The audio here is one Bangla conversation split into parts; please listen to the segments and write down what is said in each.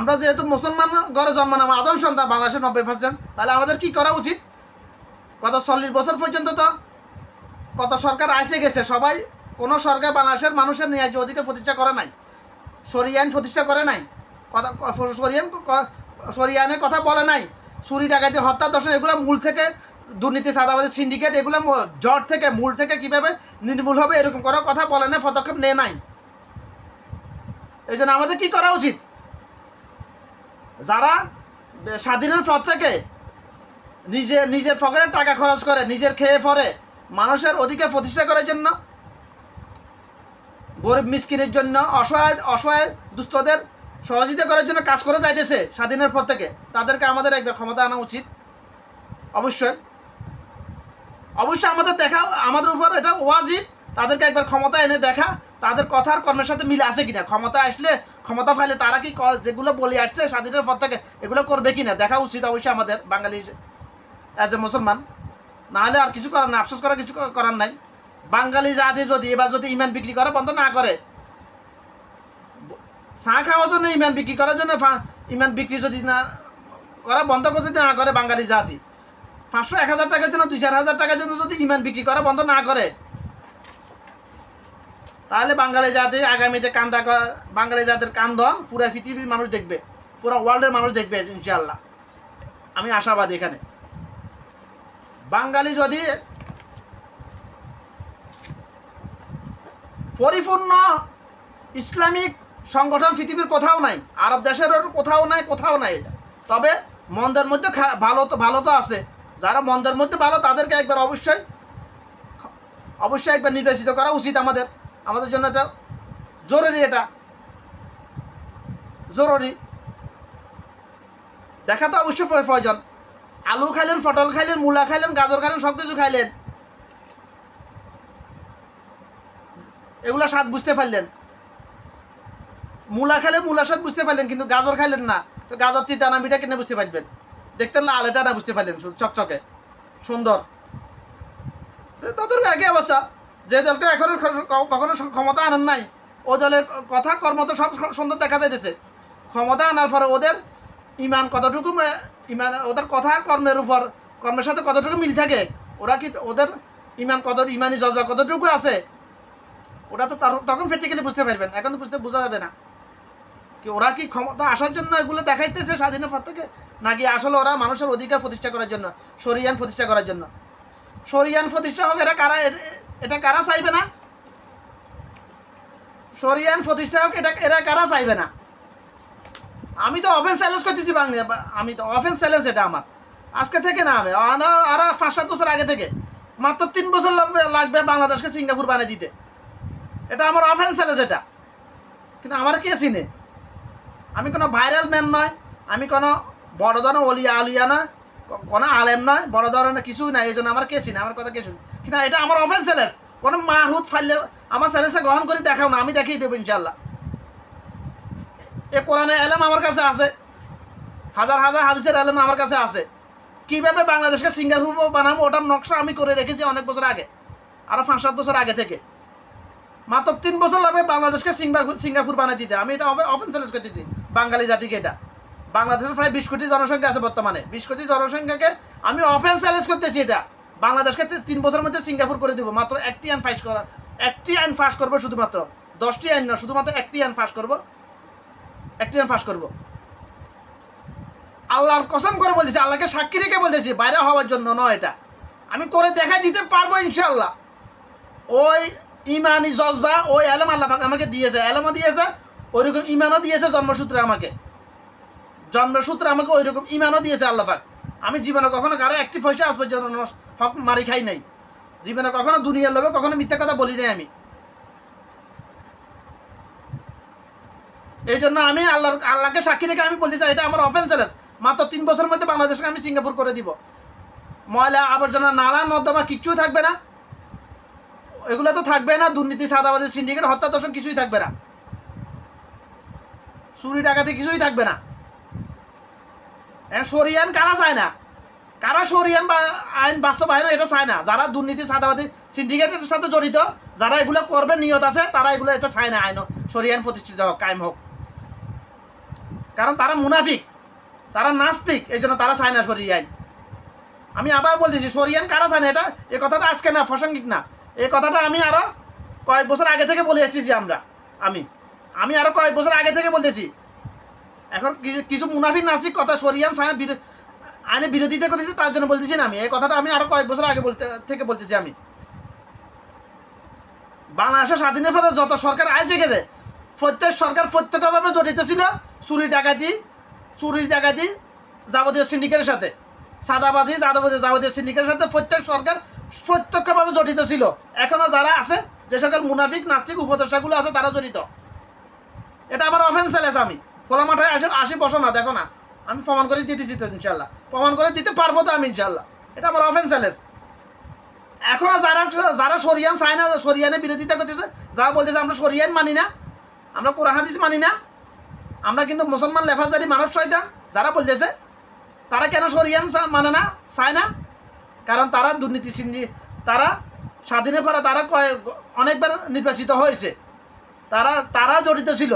আমরা যেহেতু মুসলমান ঘরে জন্মানো আদম সন্তান বাংলাদেশের নব্বই পার্সেন্ট তাহলে আমাদের কি করা উচিত? গত চল্লিশ বছর পর্যন্ত তো কত সরকার আসে গেছে, সবাই কোনো সরকার বাংলাদেশের মানুষের ন্যায্য অধিকার প্রতিষ্ঠা করে নাই। সরি আইন প্রতিষ্ঠা করে নাই। কথা সরিয়ান সরি আইনের কথা বলে নাই। চুরি, ডাকাতি, হত্যা দর্শন এগুলো মূল থেকে দুর্নীতি সাদাবাদী সিন্ডিকেট এগুলো জট থেকে মূল থেকে কীভাবে নির্মূল হবে, এরকম করার কথা বলে না পদক্ষেপ নেয় নাই। এই জন্য আমাদের কি করা উচিত? যারা স্বাধীনের পর থেকে নিজে, নিজের পকেটের টাকা খরচ করে, নিজের খেয়ে ফরে মানুষের অধিকার প্রতিষ্ঠা করার জন্য, গরিব মিসকিনের জন্য, অসহায় অসহায় দুস্থদের সহযোগিতা করার জন্য কাজ করে যাইতেছে স্বাধীনের পর থেকে, তাদেরকে আমাদের একবার ক্ষমতা আনা উচিত, অবশ্যই। অবশ্যই আমাদের দেখা, আমাদের উপর এটা ওয়াজিব, তাদেরকে একবার ক্ষমতা এনে দেখা, তাদের কথার কর্মের সাথে মিল আছে কিনা, ক্ষমতা আসলে ক্ষমতা পাইলে তারা কি যেগুলো বলে আসছে, স্বাধীনের পর থেকে এগুলো করবে কি না দেখা উচিত অবশ্যই আমাদের বাঙালি অ্যাজ এ মুসলমান। নাহলে আর কিছু করার নাই, আফসোস করার কিছু করার নাই। বাঙালি জাতি যদি এবার যদি ইমান বিক্রি করা, বন্ধ না করে। চা খাওয়ার জন্য ইমান বিক্রি করার জন্য ইমান বিক্রি যদি না করা, বন্ধ করে যদি না করে বাঙালি জাতি। পাঁচশো এক হাজার টাকার জন্য, দুই চার হাজার টাকার জন্য যদি ইমান বিক্রি করা, বন্ধ না করে। তাহলে বাঙালি জাতি আগামীতে কান্দা বাঙালি জাতির কান্দন, পুরা পৃথিবীর মানুষ দেখবে, পুরো ওয়ার্ল্ডের মানুষ দেখবে ইনশাল্লাহ আমি আশাবাদী এখানে। বাঙালি যদি পরিপূর্ণ ইসলামিক সংগঠন পৃথিবীর কোথাও নাই, আরব দেশের কোথাও নাই কোথাও নাই, তবে মন্দের মধ্যে ভালো তো ভালো তো আছে। যারা মন্দের মধ্যে ভালো, তাদেরকে একবার অবশ্যই অবশ্যই একবার নির্বাচিত করা উচিত আমাদের। আমাদের জন্য এটা জরুরি এটা। জরুরি। দেখা তো অবশ্যই প্র- প্রয়োজন। আলু খাইলেন, পটল খাইলেন, মূলা খাইলেন, গাজর খাইলেন সব কিছু খাইলেন। এগুলো স্বাদ বুঝতে পারলেন। মূলা খেলে মূলা স্বাদ বুঝতে পারলেন, কিন্তু গাজর খাইলেন না। তো গাজর, তিতা না মিঠা কিনে বুঝতে পারবেন। দেখতে লাল, এটা না বুঝতে পারলেন চকচকে। সুন্দর। তো তাদের একই অবস্থা। যে দলটা এখনও কখনো ক্ষমতা আনেন নাই, ও দলের কথা, কর্ম তো সব সুন্দর দেখা যাইতেছে। ক্ষমতা আনার পরে ওদের ইমান কতটুকু ইমান ওদের কথা কর্মের উপর, কর্মের সাথে কতটুকু মিল থাকে, ওরা কি ওদের ইমান কত, ইমানি জজবা কতটুকু আছে ওটা তো তখন প্র্যাকটিক্যালি বুঝতে পারবেন এখন বুঝতে বোঝা যাবে না। কি ওরা কি ক্ষমতা আসার জন্য এগুলো দেখাইতেছে স্বাধীনের পর থেকে, নাকি আসলে ওরা মানুষের অধিকার প্রতিষ্ঠা করার জন্য সরিয়ান প্রতিষ্ঠা করার জন্য? সরিয়ান প্রতিষ্ঠা হোক এরা কারা? এটা কারা চাইবে না? সরিয়ান হোক এটা এরা কারা চাইবে না? আমি তো অফেন্স চ্যালেঞ্জ করতেছি বাংলা আমি তো অফেন্স চ্যালেঞ্জ এটা আমার। আজকে থেকে না আনা- আরও পাঁচ সাত বছর আগে থেকে। মাত্র তিন বছর লাগবে লাগবে বাংলাদেশকে সিঙ্গাপুর বানিয়ে দিতে। এটা আমার অফেন্স চ্যালেঞ্জ এটা। কিন্তু আমার কে চিনে আমি কোনো ভাইরাল ম্যান নয়, আমি কোনো বড় ধরনের অলিয়া আলিয়া নয় কোনো আলেম নয়, বড় ধরনের কিছুই নাই, এই জন্য আমার কে চিনে আমার কথা কে শুনে কিন্তু এটা আমার অফেন্স চ্যালেঞ্জ কোনো মাহুত ফাইলে আমার চ্যালেঞ্জটা গ্রহণ করে দেখাও না, আমি দেখিয়ে দেবো ইনশাল্লাহ এ কোরআনে এলেম আমার কাছে আছে। হাজার হাজার হাদিসের এলেম আমার কাছে আছে। কীভাবে বাংলাদেশকে সিঙ্গাপুর বানাবো, ওটার নকশা আমি করে রেখেছি অনেক বছর আগে আরও পাঁচ সাত বছর আগে থেকে। মাত্র তিন বছর লাগবে বাংলাদেশকে সিঙ্গাপুর সিঙ্গাপুর বানিয়ে দিতে। আমি এটা অফেন চ্যালেঞ্জ করতেছি, বাঙালি জাতিকে এটা। বাংলাদেশের প্রায় বিশ কোটি জনসংখ্যা আছে বর্তমানে। বিশ কোটি জনসংখ্যাকে আমি অফেন চ্যালেঞ্জ করতেছি এটা। বাংলাদেশকে তিন বছরের মধ্যে সিঙ্গাপুর করে দিব। মাত্র একটি আইন ফাঁস করা একটি আইন ফাঁস করব শুধুমাত্র। দশটি আইন না, শুধুমাত্র একটি আইন ফাঁস করব। একটি আইন ফাঁস করব। আল্লাহর কসম করে বলতেছি, আল্লাহকে সাক্ষী রেখে বলতেছি, বাইরে হওয়ার জন্য নয় এটা। আমি করে দেখাই দিতে পারব ইনশাল্লাহ ওই ইমানি জজবা, ওই এলম আল্লাহ আমাকে দিয়েছে। এলমও দিয়েছে, ওইরকম ইমানও দিয়েছে জন্মসূত্রে আমাকে। জন্মসূত্রে আমাকে ওইরকম ইমানও দিয়েছে আল্লাহ আমি জীবনে কখনো কারও একটি পয়সা আজ নষ্ট- হক মারি খাই নাই। জীবনে কখনো দুনিয়ার লোভে, কখনো মিথ্যা কথা বলি নাই আমি। এই জন্য আমি আল্লাহ আল্লাহকে সাক্ষী রেখে আমি বলতে চাই, এটা আমার অফেন্স চ্যালেঞ্জ মাত্র তিন বছরের মধ্যে বাংলাদেশকে আমি সিঙ্গাপুর করে দিব। ময়লা, আবর্জনা, নালা, নর্দমা কিচ্ছুই থাকবে না। এগুলো তো থাকবে না, দুর্নীতি সাদাবাদী সিন্ডিকেট হত্যা দর্শন কিছুই থাকবে না। চুরি, ডাকাতি কিছুই থাকবে না। সরিয়ান কারা চায় না? কারা সরিয়ান বা আইন বাস্তবায়ন এটা চায় না। যারা দুর্নীতি সাদাবাদী সিন্ডিকেটের সাথে জড়িত যারা এগুলো করবে নিয়ত আছে তারা এগুলো এটা চায় না আইন সরিয়ান প্রতিষ্ঠিত হোক কায়েম হোক কারণ তারা মুনাফিক তারা নাস্তিক, এই জন্য তারা চায় না সরিয়ান আমি আবার বলতেছি সরিয়ান কারা চায় না? এটা, এই কথাটা আজকে না প্রাসঙ্গিক না। এই কথাটা আমি আরও কয়েক বছর আগে থেকে বলে এসেছি আমরা, আমি। আমি আরও কয়েক বছর আগে থেকে বলতেছি। এখন কিছু মুনাফিক, নাস্তিক কথা সরিয়ান সায়ন আইনে বিরোধিতা করতেছে, তার জন্য বলতেছি না আমি। এই কথাটা আমি আরও কয়েক বছর আগে বলতে, থেকে বলতেছি আমি। বাংলাদেশের স্বাধীনের ফলে যত সরকার আইসে গেছে, প্রত্যেক সরকার প্রত্যক্ষভাবে জড়িত ছিল চুরি ডাকাতি চুরি ডাকাতি যাবতীয় সিন্ডিকেটের সাথে। সাদাবাজি যাদবাজি যাবতীয় সিন্ডিকেটের সাথে প্রত্যেক সরকার প্রত্যক্ষভাবে জড়িত ছিল। এখনও যারা আছে, যে সকল মুনাফিক, নাস্তিক, উপদেষ্টাগুলো আছে, তারা জড়িত। এটা আমার অফেন্স আছে আমি। খোলা মাঠায় আসে আসি, বসো না, দেখো না। আমি প্রমাণ করে দিতেছি তো ইনশাল্লাহ প্রমাণ করে দিতে পারব তো আমি ইনশাল্লাহ এটা আমার অফেন্স এখনও যারা যারা সরিয়ান চায় না সরিয়ানের বিরোধিতা করতেছে, যারা বলতেছে আমরা সরিয়ান মানি না, আমরা কোরআন, হাদিস মানি না, আমরা কিন্তু মুসলমান, লেফাজারি, মানব শয়তান, যারা বলতেছে, তারা কেন সরিয়ান মানে না চায় না কারণ তারা দুর্নীতি সিন্ধি তারা স্বাধীনের পরে তারা অনেকবার নির্বাচিত হয়েছে। তারা তারা জড়িত ছিল।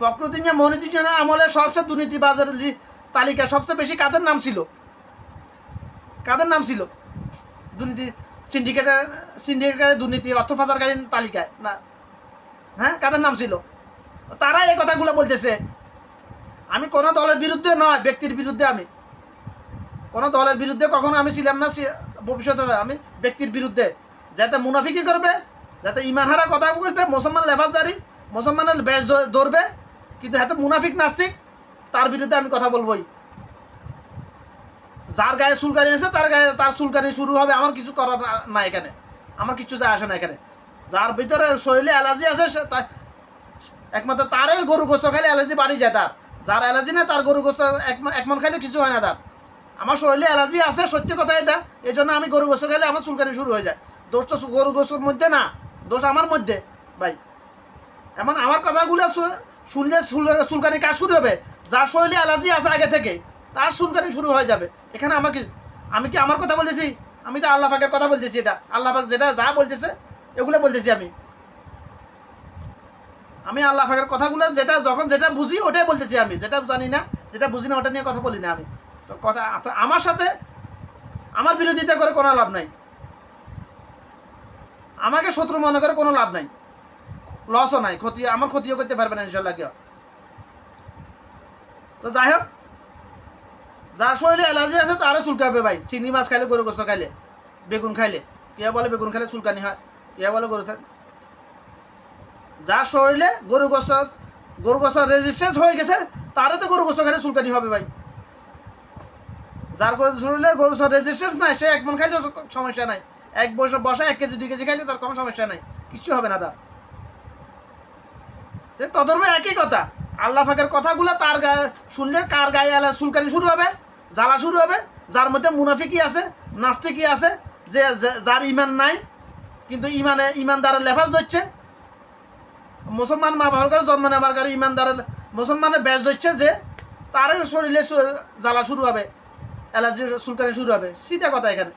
প্রকৃতি নিয়ে মনিটুজনের আমলে সবচেয়ে দুর্নীতিবাজের তালিকা, সবচেয়ে বেশি কাদের নাম ছিল? কাদের নাম ছিল? দুর্নীতি সিন্ডিকেটের সিন্ডিকেটের দুর্নীতি, অর্থ পাচারকারীর তালিকায়, না? হ্যাঁ কাদের নাম ছিল? তারা এই কথাগুলো বলতেছে। আমি কোনো দলের বিরুদ্ধে নয়, ব্যক্তির বিরুদ্ধে আমি। কোনো দলের বিরুদ্ধে কখনো আমি ছিলাম না ভবিষ্যতে আমি ব্যক্তির বিরুদ্ধে। যাতে মুনাফিকি করবে, যাতে ইমানহারা কথা বলবে, মুসলমান লেবাসদারি মুসলমানের বেশ ধরবে, কিন্তু হাতে মুনাফিক নাস্তিক তার বিরুদ্ধে আমি কথা বলবোই। যার গায়ে চুলকানি আছে, তার গায়ে তার চুলকানি শুরু হবে। আমার কিছু করার না- এখানে। আমার কিছু যায় আসে না এখানে। যার ভিতরে শরীরে অ্যালার্জি আছে, সে একমাত্র তারই গরু গোস্ত খাইলে অ্যালার্জি বাড়ি যায় তার। যার অ্যালার্জি না তার গরু গোস্ত এক মন খাইলে কিছু হয় না তার। আমার শরীরে অ্যালার্জি আছে, সত্যি কথা এটা। এই জন্য আমি গরু গোস্ত খাইলে আমার চুলকানি শুরু হয়ে যায়। দোষ তো গরু গোস্তর মধ্যে না। দোষ আমার মধ্যে, ভাই। এমন আমার কথাগুলো শুনলে চুল- চুলকানি কাজ শুরু হবে? যার শরীরে অ্যালার্জি আছে আগে থেকে, তার চুলকানি শুরু হয়ে যাবে। এখানে আমার কি আমি কি আমার কথা বলতেছি? আমি তো আল্লাহ পাকের কথা বলতেছি এটা। আল্লাহ পাক যেটা যা বলতেছে, এগুলো বলতেছি আমি। আমি আল্লাহ পাকের কথাগুলো যেটা, যখন যেটা বুঝি ওটাই বলতেছি আমি। যেটা জানি না, যেটা বুঝি না, ওটা নিয়ে কথা বলি না আমি। তো কথা আমার সাথে আমার বিরোধিতা করে কোনো লাভ নাই। আমাকে শত্রু মনে করে কোনো লাভ নাই। লসও নাই, ক্ষতি, আমার ক্ষতিও করতে পারবে না ইনশাল্লাহ কেউ। তো যাই হোক যার শরীরে অ্যালার্জি আছে তারও চুলকাবে ভাই। চিংড়ি মাছ খাইলে গরু গোস্ত খাইলে, বেগুন খাইলে। কে বলে বেগুন খাইলে চুলকানি হয় কে বলে গরু যার শরীরে গরু গোস্ত গরু গোস্ত রেজিস্ট্রেন্স হয়ে গেছে তারও তো গরু গোস্ত খাইলে চুলকানি হবে ভাই। যার গরু শরীরে গরু রেজিস্ট্রেন্স নাই, সে এক মন খাইলেও সমস্যা নাই। এক বছর বসা এক কেজি, দুই কেজি খাইলে তার কোনো সমস্যা নাই। কিছু হবে না তার। যে তদর্বে একই কথা। আল্লাহ ফাঁকের কথাগুলো তার গায়ে শুনলে কার গায়ে আলা চুলকানি শুরু হবে? জ্বালা শুরু হবে। যার মধ্যে মুনাফিকি আছে নাস্তিকি আছে, যে যার ইমান নাই, কিন্তু ইমানে ইমানদারের লেফাজ ধরছে। মুসলমান মা বাবার করে জন্ম নেবার কারণে ইমানদারের মুসলমানের ব্যাস ধরছে যে তার শরীরে জ্বালা শুরু হবে, অ্যালার্জি চুলকানি শুরু হবে। সিধা কথা এখানে।